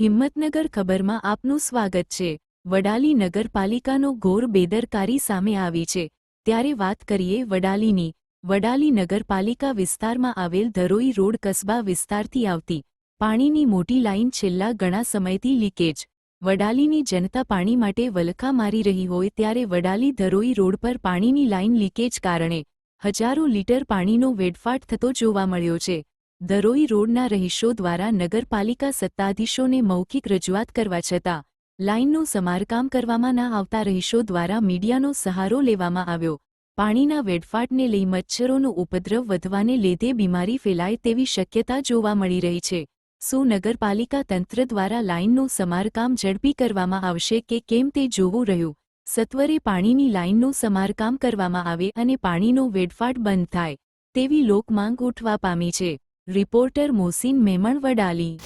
હિંમતનગર ખબરમાં આપનું સ્વાગત છે. વડાલી નગરપાલિકાનો ઘોર બેદરકારી સામે આવી છે. ત્યારે વાત કરીએ વડાલીની. વડાલી નગરપાલિકા વિસ્તારમાં આવેલ ધરોઈ રોડ કસ્બા વિસ્તારથી આવતી. પાણીની મોટી લાઇન છેલ્લા ઘણા સમયથી લીકેજ. વડાલીની જનતા પાણી માટે વલખા મારી રહી હોય ત્યારે વડાલી ધરોઈ રોડ પર પાણીની લાઇન લીકેજ કારણે હજારો લીટર પાણીનો વેડફાટ થતો જોવા મળ્યો છે. ધરોઈ રોડના રહીશો દ્વારા નગરપાલિકા સત્તાધીશોને મૌખિક રજૂઆત કરવા છતાં, લાઇનનું સમારકામ કરવામાં ના આવતા રહીશો દ્વારા મીડિયાનો સહારો લેવામાં આવ્યો. પાણીના વેડફાટને લઈ મચ્છરોનો ઉપદ્રવ વધવાને લીધે બીમારી ફેલાય તેવી શક્યતા જોવા મળી રહી છે. શું નગરપાલિકા તંત્ર દ્વારા લાઇનનું સમારકામ ઝડપી કરવામાં આવશે કે કેમ તે જોવું રહ્યું? સત્વરે પાણીની લાઇનનું સમારકામ કરવામાં આવે અને પાણીનો વેડફાટ બંધ થાય, તેવી લોકમાંગ ઉઠવા પામી છે. રિપોર્ટર મોસીન મેમણ વડાલી.